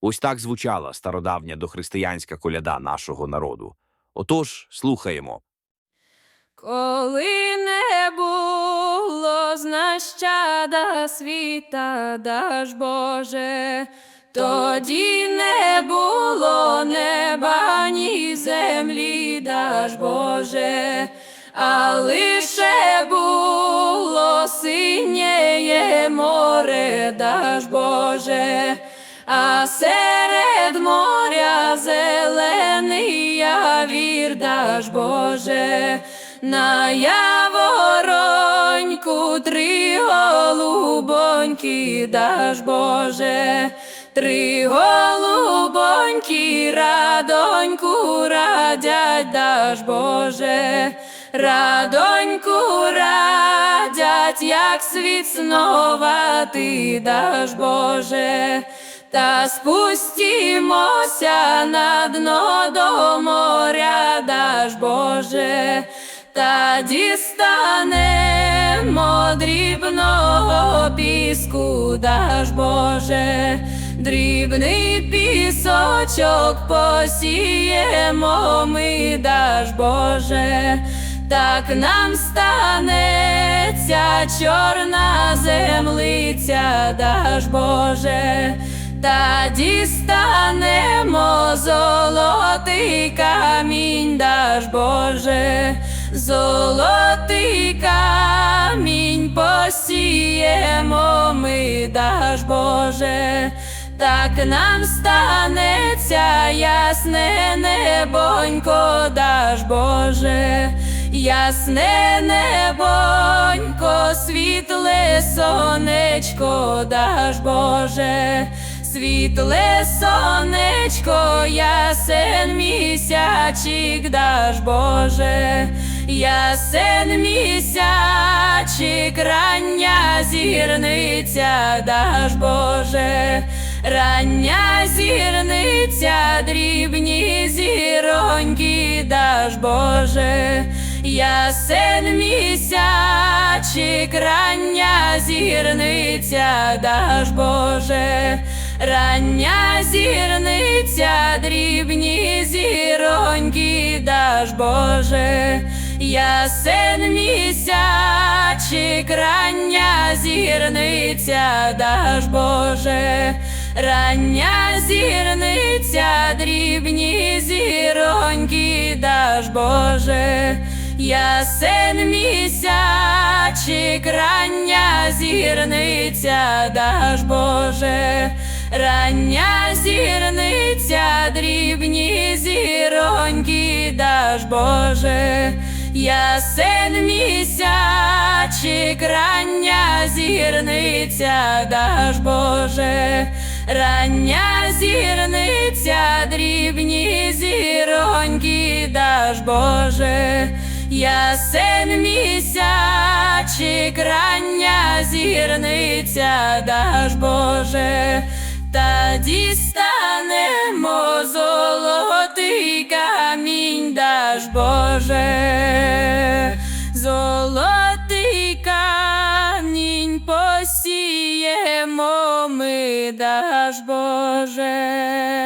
Ось так звучала стародавня дохристиянська коляда нашого народу. Отож, слухаємо. Коли не було знащада світа, даж Боже, тоді не було неба, ні землі, даж Боже, а лише було синєє море, даж Боже, серед моря зелений явір, даж Боже, на явороньку три голубоньки, даж Боже, три голубоньки, радоньку радять, даж Боже, радоньку радять, як світ снова ти даш Боже. Та спустімося на дно до моря, даж Боже, та дістанемо дрібного піску, даж Боже, дрібний пісочок посіємо ми, даж Боже, так нам станеться чорна землиця, даж Боже. Та дістанемо золотий камінь, даж Боже, золотий камінь посіємо ми, даж Боже, так нам станеться ясне небонько, даж Боже, ясне небонько, світле сонечко, даж Боже. Світле сонечко, ясен місячик, даж Боже, ясен місячик, рання зірниця, даж Боже, рання зірниця, дрібні зіроньки, даж Боже, ясен місячик, рання зірниця, даж Боже. Рання зірниця, дрібні зіроньки, даж Боже, ясен місячик, рання зірниця, даж Боже, рання зірниця, дрібні зіроньки, даж Боже, ясен місячик, рання зірниця, даж Боже. Рання зірниця, дрібні зіроньки, даж Боже, ясен місячик, рання зірниця, даж Боже, рання зірниця, дрібні зіроньки, даж Боже, ясен місячик, рання зірниця, даж Боже. Та дістанемо золотий камінь, даж Боже, золотий камінь посіємо ми, даж Боже.